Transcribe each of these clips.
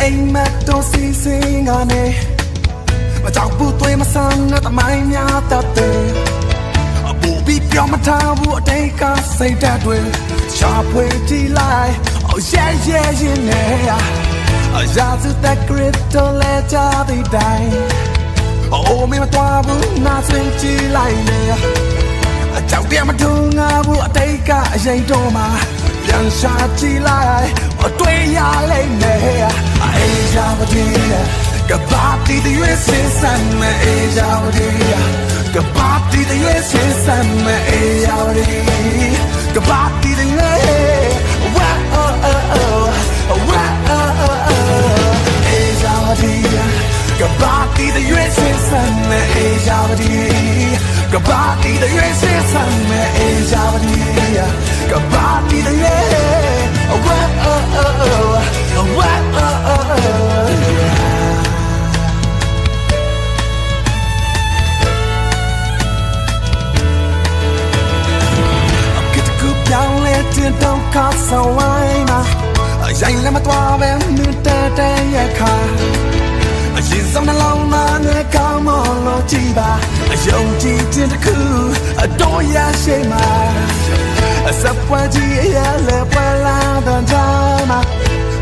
အိမ်မက်တော်စီစင်ကနေမကြောက်ဘူးသွေးမဆန်းတဲ့တမိုင်းများတတ်တယ်အပူပြီးပြောမထားဘူးအတိတ်ကစိတ်ဓာတ်တွေရှာဖွေကြည့်လိုက်အော်ရဲရဲရင်နေအရာစုတဲ့ခရစ်တော်လဲကြတဲ့တိုင်အိုးမင်းမတော်ဘူးနာစင်ကြည့်လိုက်နေအကြောက်တယ်မထုံငါဘူးအတိတ်ကအရင်တော့မှာ ပြန်ရှာကြည့်လိုက်အတွေ့ရလိမ့်မယ်အေးကြပါသေးကဘာတီ de US san me ella oria que party de US san me ella oria que party de wa oh oh oh wa oh oh oh ella oria que party de US san me ella oria que party de US san me ella oria que party de wa oh oh oh wa oh oh oh Get the coup down, let it down, cause so why not? အရင်လည်းမသွားပဲမြတ်တဲ့တဲ့ရဲ့ခါအရင်ဆုံးနှလုံးသားနဲ့ကောင်းမလို့ ကြည်ပါအယုံကြည်ခြင်းတစ်ခုအတော်ရရှိမှာအစပွားကြီးအရာလည်းပွဲလာတဲ့ကြမှာ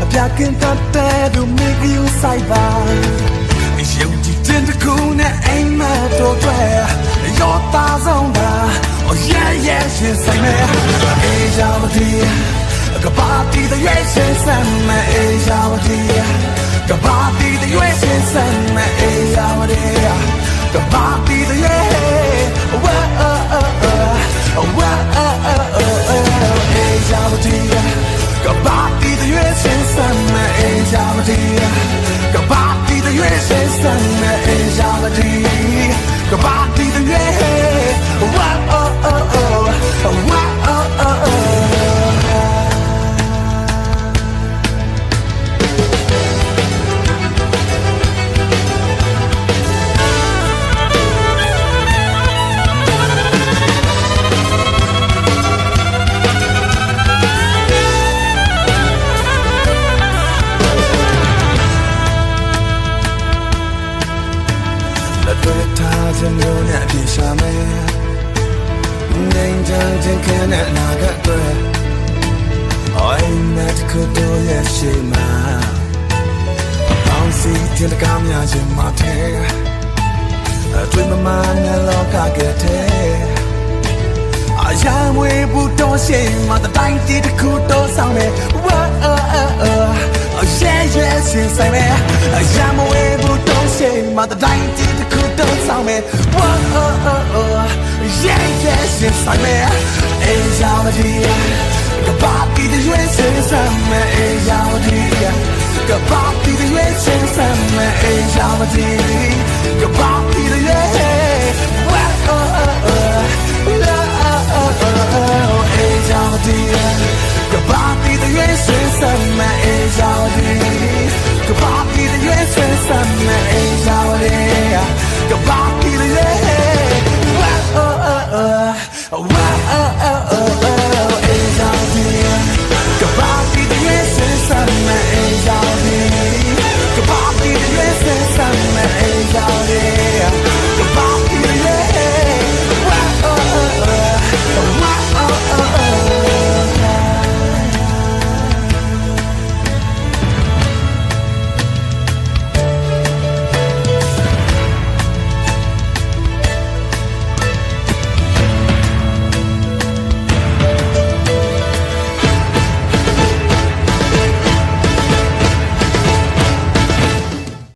အပြကင်းတတ်တဲ့သူမိကယူဆိုင်ပါအယုံကြည်ခြင်းတစ်ခုနဲ့အိမ်မက်တို့တွေရောသားဆုံးတာ Oh yeah yeah ရှင်ဆိုင်မယ်အေးကြပါသေးကဘာတီတဲ့ရွေးစင်စမ်းမအေးရဝတီကဘာတီတဲ့ရွေးစင်စမ်း လက်တွေထားခြင်းမျိုးနဲ့အပြည့်ရှာမယ်နေကြခြင်းခဲနဲ့နာကတွေအိုင်မက်ကိုတော့ရဲ့ရှိမှာအောင်းစီတင်တကားများခြင်းမထဲအတွေ့မမနဲ့လောကကတဲ့အာရမွေဘူးတော့ရှိမှာတိုင်းတီတခုတော့ဆောင်မယ်ဝါအာအာအာရဲရဲစင်ဆိုင်မယ်အာရမွေဘူးတော့ရှိမှာတိုင်းတီတခုတော့ ဆောင်မယ်ဝါအာအာရဲရဲစင်ဆိုင်မယ်အေးရမဒီကဘာတီ de ရွေးစင်ဆိုင်မယ်အေးရမဒီကဘာတီ de ရွေးစင်ဆိုင်မယ်